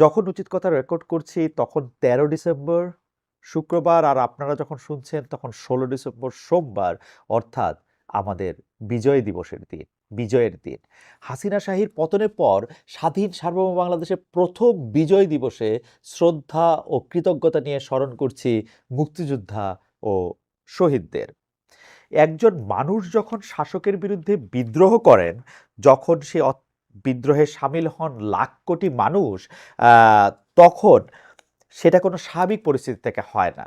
যখন উচিত কথা রেকর্ড করছি, তখন তেরো ডিসেম্বর শুক্রবার আর আপনারা যখন শুনছেন, তখন ষোলো ডিসেম্বর সোমবার, অর্থাৎ আমাদের বিজয় দিবসের দিন, বিজয়ের দিন। হাসিনা শাহীর পতনের পর স্বাধীন সার্বভৌম বাংলাদেশের প্রথম বিজয় দিবসে শ্রদ্ধা ও কৃতজ্ঞতা নিয়ে স্মরণ করছি মুক্তিযোদ্ধা ও শহীদদের। একজন মানুষ যখন শাসকের বিরুদ্ধে বিদ্রোহ করেন, যখন সে বিদ্রোহে সামিল হন লাখ কোটি মানুষ তখন সেটা কোনো স্বাভাবিক পরিস্থিতি থেকে হয় না।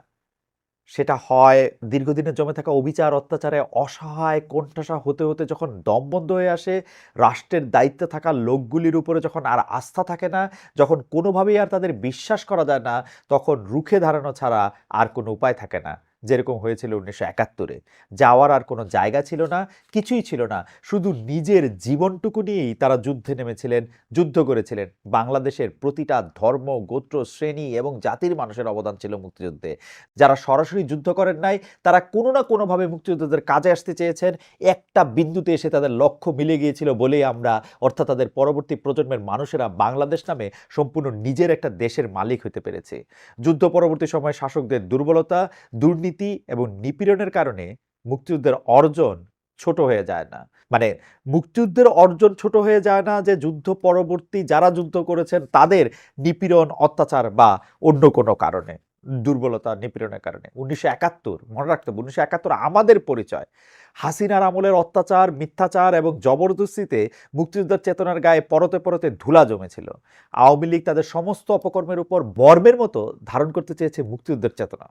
সেটা হয় দীর্ঘদিনের জমে থাকা অবিচার, অত্যাচারে, অসহায়, কোণঠাসা হতে হতে যখন দম বন্ধ হয়ে আসে, রাষ্ট্রের দায়িত্বে থাকা লোকগুলির উপরে যখন আর আস্থা থাকে না, যখন কোনোভাবেই আর তাদের বিশ্বাস করা যায় না, তখন রুখে দাঁড়ানো ছাড়া আর কোনো উপায় থাকে না। যেরকম হয়েছিল উনিশশো একাত্তরে। যাওয়ার আর কোনো জায়গা ছিল না, কিছুই ছিল না। শুধু নিজের জীবনটুকু নিয়েই তারা যুদ্ধে নেমেছিলেন, যুদ্ধ করেছিলেন। বাংলাদেশের প্রতিটা ধর্ম, গোত্র, শ্রেণি এবং জাতির মানুষের অবদান ছিল মুক্তিযুদ্ধে। যারা সরাসরি যুদ্ধ করেন নাই, তারা কোনো না কোনোভাবে মুক্তিযোদ্ধাদের কাজে আসতে চেয়েছেন। একটা বিন্দুতে এসে তাদের লক্ষ্য মিলে গিয়েছিল বলেই আমরা, অর্থাৎ তাদের পরবর্তী প্রজন্মের মানুষেরা বাংলাদেশ নামে সম্পূর্ণ নিজের একটা দেশের মালিক হতে পেরেছে। যুদ্ধ পরবর্তী সময়ে শাসকদের দুর্বলতা, দুর্নীতি এবং নিপীড়নের কারণে মুক্তিযুদ্ধের অর্জন ছোট হয়ে যায় না। মানে মুক্তিযুদ্ধের অর্জন ছোট হয়ে যায় না যে যুদ্ধ পরবর্তী যারা যুদ্ধ করেছেন তাদের নিপীড়ন, অত্যাচার বা অন্য কোনো কারণে, দুর্বলতা, নিপীড়নের কারণে। উনিশশো একাত্তর, মনে রাখতে হবে, উনিশশো একাত্তর আমাদের পরিচয়। হাসিনার আমলের অত্যাচার, মিথ্যাচার এবং জবরদস্তিতে মুক্তিযুদ্ধের চেতনার গায়ে পরতে পরতে ধুলা জমেছিল। আওয়ামী লীগ তাদের সমস্ত অপকর্মের উপর বর্মের মতো ধারণ করতে চেয়েছে মুক্তিযুদ্ধের চেতনা।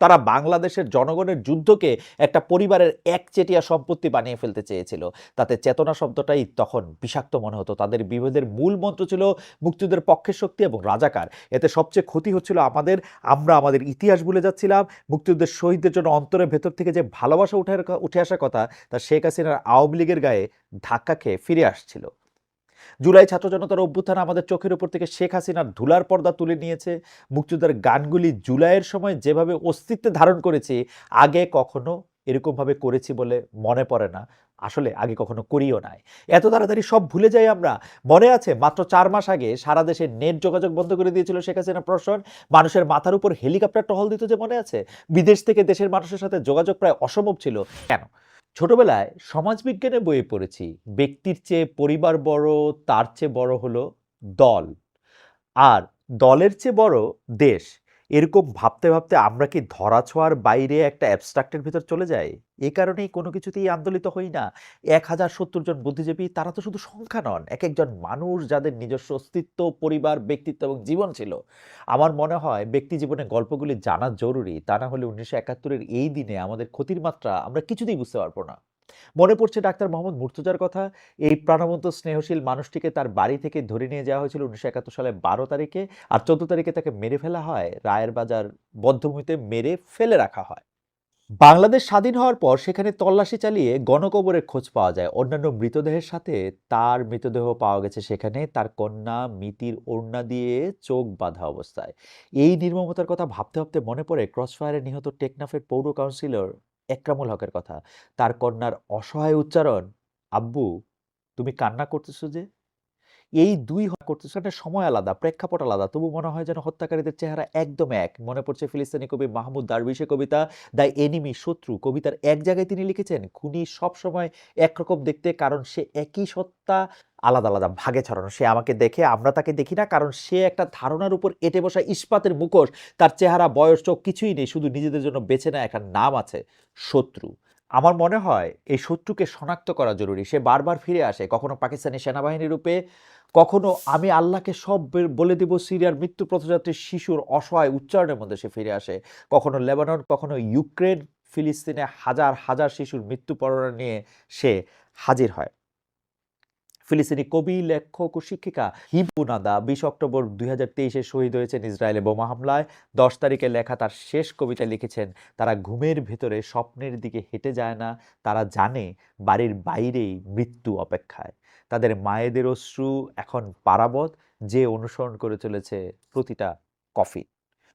তারা বাংলাদেশের জনগণের যুদ্ধকে একটা পরিবারের একচেটিয়া সম্পত্তি বানিয়ে ফেলতে চেয়েছিল। তাতে চেতনা শব্দটাই তখন বিষাক্ত মনে হতো। তাদের বিভেদের মূল মন্ত্র ছিল মুক্তিযুদ্ধের পক্ষের শক্তি এবং রাজাকার। এতে সবচেয়ে ক্ষতি হচ্ছিল আমাদের, আমরা আমাদের ইতিহাস ভুলে যাচ্ছিলাম। মুক্তিযুদ্ধের শহীদদের জন্য অন্তরের ভেতর থেকে যে ভালোবাসা উঠে উঠে আসার কথা, তা শেখ হাসিনার আওয়ামী লীগের গায়ে ধাক্কা খেয়ে ফিরে আসছিল। জুলাই ছাত্র জনতার অভ্যুত্থান আমাদের চোখের উপর থেকে শেখ হাসিনার ধুলার পর্দা তুলে নিয়েছে। মুক্তিযুদ্ধের গানগুলি জুলাইয়ের সময় যেভাবে অস্তিত্বে ধারণ করেছি, আগে কখনো এরকমভাবে করেছি বলে মনে পড়ে না। আসলে আগে কখনো করিও নাই। এত তাড়াতাড়ি সব ভুলে যাই আমরা। মনে আছে, মাত্র চার মাস আগে সারা দেশে নেট যোগাযোগ বন্ধ করে দিয়েছিল শেখ হাসিনা প্রশাসন। মানুষের মাথার উপর হেলিকপ্টার টহল দিত যে মনে আছে? বিদেশ থেকে দেশের মানুষের সাথে যোগাযোগ প্রায় অসম্ভব ছিল। কেন? ছোটবেলায় সমাজবিজ্ঞানে বইয়ে পড়েছি, ব্যক্তির চেয়ে পরিবার বড়, তার চেয়ে বড় হলো দল। আর দলের চেয়ে বড় দেশ। এরকম ভাবতে ভাবতে আমরা কি ধরাছোঁয়ার বাইরে একটা অ্যাবস্ট্রাক্টের ভিতর চলে যাই? এ কারণেই কোনো কিছুতেই আন্দোলিত হই না। এক হাজার সত্তর জন বুদ্ধিজীবী, তারা তো শুধু সংখ্যা নন, এক একজন মানুষ যাদের নিজস্ব অস্তিত্ব, পরিবার, ব্যক্তিত্ব এবং জীবন ছিল। আমার মনে হয় ব্যক্তি জীবনে গল্পগুলি জানা জরুরি। তা না হলে উনিশশো একাত্তরের এই দিনে আমাদের ক্ষতির মাত্রা আমরা কিছুতেই বুঝতে পারব না। মনে পড়ছে ডাক্তার মোহাম্মদ মুর্তজার কথা? এই প্রাণবন্ত স্নেহশীল মানুষটিকে তার বাড়ি থেকে ধরে নিয়ে যাওয়া হয়েছিল উনিশশো একাত্তর সালের বারো তারিখে আর চোদ্দ তারিখে তাকে মেরে ফেলা হয়। রায়ের বাজার বদ্ধভূমিতে মেরে ফেলে রাখা হয়। বাংলাদেশ স্বাধীন হওয়ার পর সেখানে তল্লাশি চালিয়ে গণকবরের খোঁজ পাওয়া যায়। অন্যান্য মৃতদেহের সাথে তার মৃতদেহ পাওয়া গেছে সেখানে। তার কন্যা মিতির ওড়না দিয়ে চোখ বাঁধা অবস্থায়। এই নির্মমতার কথা ভাবতে ভাবতে মনে পড়ে, ক্রসফায়ারে নিহত টেকনাফের পৌর কাউন্সিলর একরামুল হকের কথা। তার কন্যার অসহায় উচ্চারণ আব্বু তুমি কান্না করতেছো যে? এই দুই করতেছো একটা সময় আলাদা, প্রেক্ষাপট আলাদা। তবু মনে হয় যেন হত্যাকারীদের চেহারা একদম এক। মনে পড়ছে ফিলিস্তিনি কবি মাহমুদ দারবিশের কবিতা দ্য এনিমি, শত্রু। কবিতার এক জায়গায় তিনি লিখেছেন, খুনি সব সময় একরকম দেখতে, কারণ সে একই সত্তা আলাদা আলাদা ভাগে ছড়ানো। সে আমাকে দেখে, আমরা তাকে দেখি না, কারণ সে একটা ধারণার উপর এঁটে বসা ইস্পাতের মুখোশ। তার চেহারা, বয়স, চোখ কিছুই নেই, শুধু নিজেদের জন্য বেছে নেয় একটা নাম আছে, শত্রু। আমার মনে হয় এই শত্রুকে শনাক্ত করা জরুরি। সে বারবার ফিরে আসে, কখনো পাকিস্তানি সেনাবাহিনীর রূপে, কখনো আমি আল্লাহকে সব বলে দেব সিরিয়ার মৃত্যু পথযাত্রীর শিশুর অসহায় উচ্চারণের মধ্যে সে ফিরে আসে। কখনো লেবানন, কখনো ইউক্রেন, ফিলিস্তিনে হাজার হাজার শিশুর মৃত্যু পরণা নিয়ে সে হাজির হয়। ফিলিস্তিনি কবি, লেখক ও শিক্ষিকা হিবু নাদা বিশ অক্টোবর দুই হাজার তেইশে শহীদ হয়েছেন ইসরায়েলে বোমা হামলায়। দশ তারিখে লেখা তার শেষ কবিতা লিখেছেন, তারা ঘুমের ভেতরে স্বপ্নের দিকে হেঁটে যায় না, তারা জানে বাড়ির বাইরেই মৃত্যু অপেক্ষায়। তাদের মায়েদের অশ্রু এখন পারাবত যে অনুসরণ করে চলেছে প্রতিটা কফি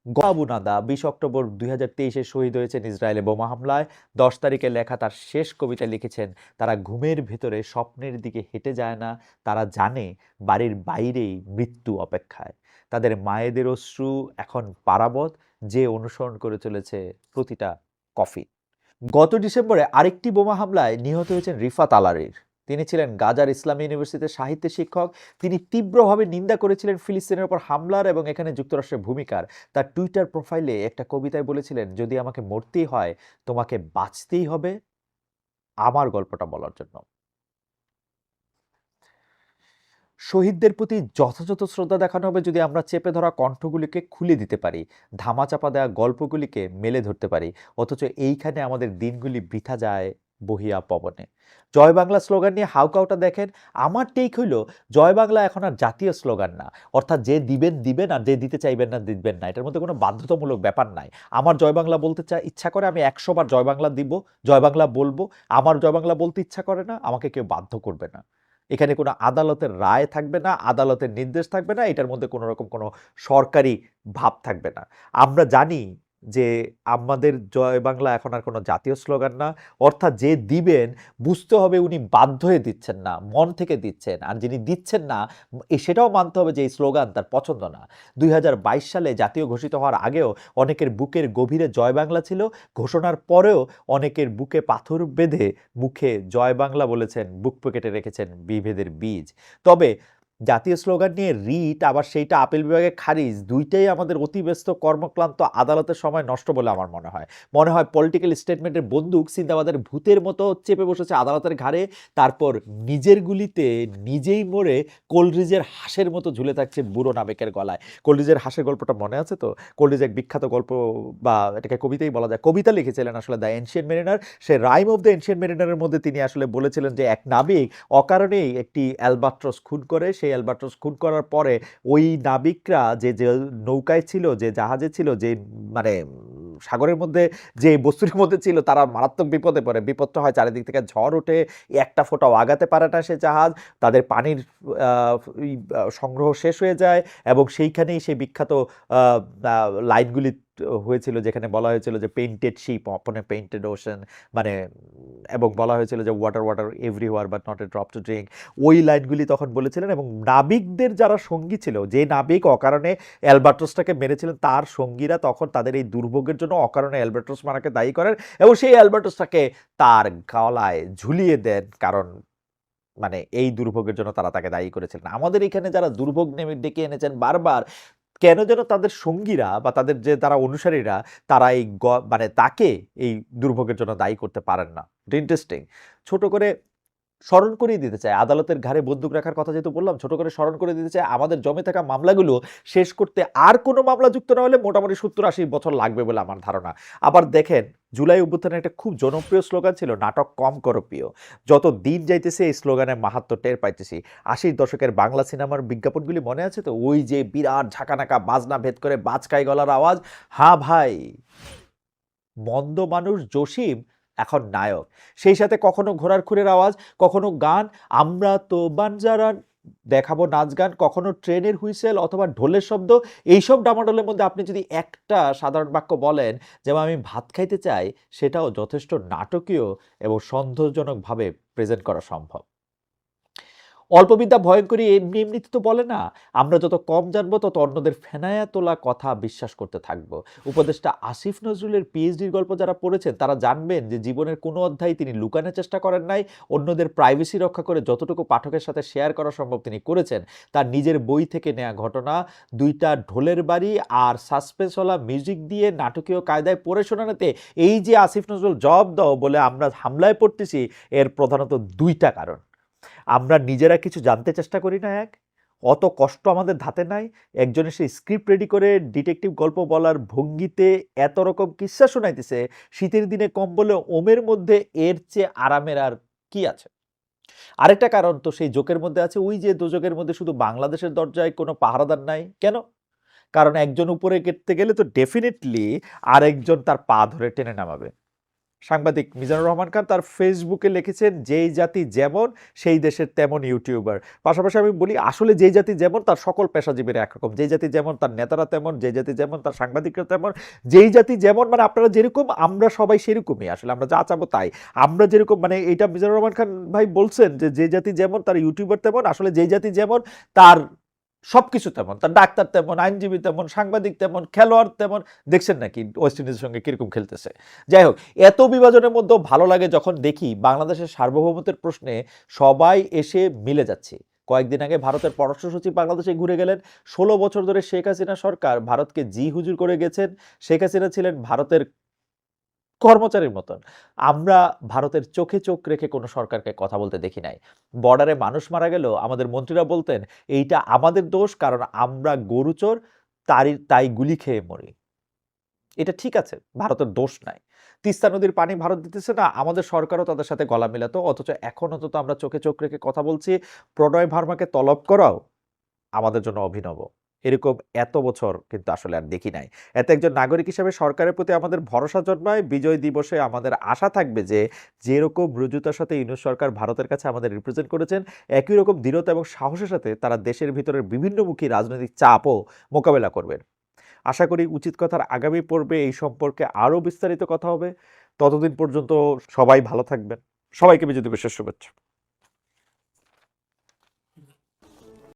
গবাবু নাদা বিশ অক্টোবর দুই হাজার তেইশে শহীদ হয়েছেন ইসরায়েলে বোমা হামলায়। দশ তারিখে লেখা তার শেষ কবিতা লিখেছেন, তারা ঘুমের ভেতরে স্বপ্নের দিকে হেঁটে যায় না, তারা জানে বাড়ির বাইরেই মৃত্যু অপেক্ষায়। তাদের মায়েদের অশ্রু এখন পারাবত, যে অনুসরণ করে চলেছে প্রতিটা কফি গত ডিসেম্বরে আরেকটি বোমা হামলায় নিহত হয়েছেন রিফাত আলারির। তিনি ছিলেন গাজার ইসলামী ইউনিভার্সিটির সাহিত্য শিক্ষক। তিনি তীব্রভাবে নিন্দা করেছিলেন ফিলিস্তিনের উপর হামলার এবং এখানে যুক্তরাষ্ট্রের ভূমিকার। তার টুইটার প্রোফাইলে একটা কবিতায় বলেছিলেন, যদি আমাকে মরতেই হয়, তোমাকে বাঁচতেই হবে আমার গল্পটা বলার জন্য। শহীদদের প্রতি যথাযথ শ্রদ্ধা দেখানো হবে যদি আমরা চেপে ধরা কণ্ঠগুলিকে খুলে দিতে পারি, ধামাচাপা দেওয়া গল্পগুলিকে মেলে ধরতে পারি। অথচ এইখানে আমাদের দিনগুলি বৃথা যায় বহিয়া পবনে। জয় বাংলা স্লোগান নিয়ে হাউকাউটা দেখেন। আমার টেক হইল, জয় বাংলা এখন আর জাতীয় স্লোগান না। অর্থাৎ যে দিবেন দিবেন, আর যে দিতে চাইবেন না, দিবেন না। এটার মধ্যে কোনো বাধ্যতামূলক ব্যাপার নাই। আমার জয় বাংলা বলতে চা ইচ্ছা করে আমি একশো বার জয় বাংলা দিব, জয় বাংলা বলব। আমার জয় বাংলা বলতে ইচ্ছা করে না, আমাকে কেউ বাধ্য করবে না। এখানে কোনো আদালতের রায় থাকবে না, আদালতের নির্দেশ থাকবে না, এটার মধ্যে কোনো রকম কোনো সরকারি ভাব থাকবে না। আমরা জানি যে আমাদের জয় বাংলা এখন আর কোনো জাতীয় স্লোগান না, অর্থাৎ যে দিবেন, বুঝতে হবে উনি বাধ্য হয়ে দিচ্ছেন না, মন থেকে দিচ্ছেন। আর যিনি দিচ্ছেন না সেটাও মানতে হবে যে এই স্লোগান তার পছন্দ না। দুই হাজার বাইশ সালে জাতীয় ঘোষিত হওয়ার আগেও অনেকের বুকের গভীরে জয় বাংলা ছিল, ঘোষণার পরেও অনেকের বুকে পাথর বেঁধে মুখে জয় বাংলা বলেছেন, বুক পকেটে রেখেছেন বিভেদের বীজ। তবে জাতীয় স্লোগান নিয়ে রিট, আবার সেইটা আপিল বিভাগে খারিজ, দুইটাই আমাদের অতি ব্যস্ত কর্মক্লান্ত আদালতের সময় নষ্ট বলে আমার মনে হয়। মনে হয় পলিটিক্যাল স্টেটমেন্টের বন্দুক সিন্দাবাদের ভূতের মতো চেপে বসেছে আদালতের ঘাড়ে, তারপর নিজের গুলিতে নিজেই মরে কোলরিজের হাঁসের মতো ঝুলে থাকছে বুড়ো নাবেকের গলায়। কোলরিজের হাঁসের গল্পটা মনে আছে তো? কোলরিজ এক বিখ্যাত গল্প বা এটাকে কবিতাই বলা যায়। কবিতা লিখেছিলেন আসলে দ্য এনশিয়ান মেরিনার। সে রাইম অফ দ্য এনশিয়ান মেরিনারের মধ্যে তিনি আসলে বলেছিলেন যে, এক নাবিক অকারণেই একটি অ্যালবাট্রস খুন করে সেই অ্যালবাট্রস খুন করার পরে ওই নাবিকরা যে যে নৌকায় ছিল, যে জাহাজে ছিল, যে মানে সাগরের মধ্যে, যে বস্তুর মধ্যে ছিল, তারা মারাত্মক বিপদে পড়ে। বিপদটা হয় চারিদিক থেকে ঝড় ওঠে, একটা ফোঁটাও আগাতে পারে না সে জাহাজ, তাদের পানির সংগ্রহ শেষ হয়ে যায় এবং সেইখানেই সেই বিখ্যাত লাইনগুলি হয়েছিল যেখানে বলা হয়েছিল যে painted ship upon painted ocean মানে এবং বলা হয়েছিল যে water water every everywhere but not a drop to drink ওই লাইনগুলি তখন বলেছিলেন এবং নাবিকদের যারা সঙ্গী ছিল, যে নাবিক অকারণে অ্যালবাট্রসটাকে মেরেছিলেন, তার সঙ্গীরা তখন তাদের এই দুর্ভোগের জন্য অকারণে অ্যালবাট্রস মারাকে দায়ী করেন এবং সেই অ্যালবাট্রসটাকে তার গলায় ঝুলিয়ে দেন, কারণ মানে এই দুর্ভোগের জন্য তারা তাকে দায়ী করেছিলেন। আমাদের এখানে যারা দুর্ভোগ নেমে ডেকে এনেছেন বারবার কেন যেন তাদের সঙ্গীরা বা তাদের যে তারা অনুসারীরা, তারা এই মানে তাকে এই দুর্ভোগের জন্য দায়ী করতে পারেন না। ইন্টারেস্টিং ছোট করে স্মরণ করিয়ে দিতে চায়। আদালতের ঘাড়ে বন্দুক রাখার কথা যেহেতু বললাম, ছোট করে স্মরণ করে দিতে চায়, আমাদের জমে থাকা মামলাগুলো শেষ করতে আর কোনো মামলা যুক্ত না হলে মোটামুটি সত্তর আশি বছর লাগবে বলে আমার ধারণা। আবার দেখেন, জুলাই অভ্যুত্থানের একটা খুব জনপ্রিয় স্লোগান ছিল, নাটক কম করো প্রিয় যত দিন যাইতেছে, এই স্লোগানের মাহাত্ম টের পাইতেছি। আশির দশকের বাংলা সিনেমার বিজ্ঞাপনগুলি মনে আছে তো? ওই যে বিরাট ঝাঁকানাকা বাজনা ভেদ করে বাজকাই গলার আওয়াজ। হ্যাঁ ভাই, মন্দ মানুষ জসিম এখন নায়ক। সেই সাথে কখনো ঘোড়ার খুরের আওয়াজ, কখনো গান, আমরা তো বানজারান দেখাবো নাচ গান, কখনো ট্রেনের হুইসেল অথবা ঢোলের শব্দ, এইসব ডামাডোলের মধ্যে আপনি যদি একটা সাধারণ বাক্য বলেন, যেমন আমি ভাত খাইতে চাই, সেটাও যথেষ্ট নাটকীয় এবং সন্দেহজনকভাবে প্রেজেন্ট করা সম্ভব। অল্পবিদ্যা ভয়ঙ্করী এমনি এমনিতে তো বলে না। আমরা যত কম জানব, তত অন্যদের ফেনায়া তোলা কথা বিশ্বাস করতে থাকব। উপদেষ্টা আসিফ নজরুলের পিএইচডির গল্প যারা পড়েছেন, তারা জানবেন যে জীবনের কোনো অধ্যায় তিনি লুকানোর চেষ্টা করেন নাই। অন্যদের প্রাইভেসি রক্ষা করে যতটুকু পাঠকের সাথে শেয়ার করা সম্ভব তিনি করেছেন, তার নিজের বই থেকে নেওয়া ঘটনা, দুইটা ঢোলের বাড়ি আর সাসপেন্সওয়ালা মিউজিক দিয়ে নাটকীয় কায়দায় পড়ে শোনানোতে এই যে আসিফ নজরুল জব দাও বলে আমরা হামলায় পড়তেছি, এর প্রধানত দুইটা কারণ। আমরা নিজেরা কিছু জানতে চেষ্টা করি না, এক। অত কষ্ট আমাদের ধাতে নাই। একজন এসে স্ক্রিপ্ট রেডি করে ডিটেকটিভ গল্প বলার ভঙ্গিতে এত রকম কিস্সা শোনাইতেছে, শীতের দিনে কম্বলে ওমের মধ্যে এর চেয়ে আরামের আর কি আছে? আরেকটা কারণ তো সেই জোকের মধ্যে আছে, ওই যে দোজকের মধ্যে শুধু বাংলাদেশের দরজায় কোনো পাহারাদার নাই। কেন? কারণ একজন উপরে গেতে গেলে তো ডেফিনেটলি আরেকজন তার পা ধরে টেনে নামাবে। সাংবাদিক মিজানুর রহমান খান তার ফেসবুকে লিখেছেন, যেই জাতি যেমন, সেই দেশের তেমন ইউটিউবার। পাশাপাশি আমি বলি, আসলে যেই জাতি যেমন, তার সকল পেশাজীবীরা একরকম যেই জাতি যেমন, তার নেতারা তেমন, যেই জাতি যেমন, তার সাংবাদিকরা তেমন। যেই জাতি যেমন মানে আপনারা যেরকম, আমরা সবাই সেরকমই। আসলে আমরা যা চাবো তাই। আমরা যেরকম মানে এইটা মিজানুর রহমান খান ভাই বলছেন যে যে জাতি যেমন, তার ইউটিউবার তেমন, আসলে যেই জাতি যেমন, তার সবকিছু তেমন, তার ডাক্তার তেমন, আইনজীবী তেমন, সাংবাদিক তেমন, খেলোয়াড় তেমন, দেখছেন নাকি ওয়েস্ট ইন্ডিজের সঙ্গে কীরকম খেলতেছে? যাই হোক, এত বিভাজনের মধ্যেও ভালো লাগে যখন দেখি বাংলাদেশের সার্বভৌমত্বের প্রশ্নে সবাই এসে মিলে যাচ্ছে। কয়েকদিন আগে ভারতের পররাষ্ট্র সচিব বাংলাদেশে ঘুরে গেলেন, ষোলো বছর ধরে শেখ হাসিনা সরকার ভারতকে জি হুজুর করে গেছেন। শেখ হাসিনা ছিলেন ভারতের কর্মচারীর মতন। আমরা ভারতের চোখে চোখ রেখে কোনো সরকারকে কথা বলতে দেখি নাই। বর্ডারে মানুষ মারা গেলেও আমাদের মন্ত্রীরা বলতেন, এইটা আমাদের দোষ, কারণ আমরা গরুচোর তারই তাই গুলি খেয়ে মরি। এটা ঠিক আছে, ভারতের দোষ নাই। তিস্তা নদীর পানি ভারত দিতেছে না, আমাদের সরকারও তাদের সাথে গলা মেলাতো, অথচ এখন অন্তত আমরা চোখে চোখ রেখে কথা বলছি, প্রণয় ভার্মাকে তলব করাও আমাদের জন্য অভিনব। এরকম এত বছর কিন্তু আসলে আর দেখি নাই। এত একজন নাগরিক হিসেবে সরকারের প্রতি আমাদের ভরসা জন্মায়, বিজয় দিবসে আমাদের আশা থাকবে যে যেরকম রুজুতার সাথে ইউনুস সরকার ভারতের কাছে আমাদের রিপ্রেজেন্ট করেছেন, একই রকম দৃঢ়তা এবং সাহসের সাথে তারা দেশের ভিতরের বিভিন্নমুখী রাজনৈতিক চাপও মোকাবেলা করবেন। আশা করি উচিত কথার আগামী পর্বে এই সম্পর্কে আরও বিস্তারিত কথা হবে। ততদিন পর্যন্ত সবাই ভালো থাকবেন। সবাইকে বিজয় দিবসের শুভেচ্ছা।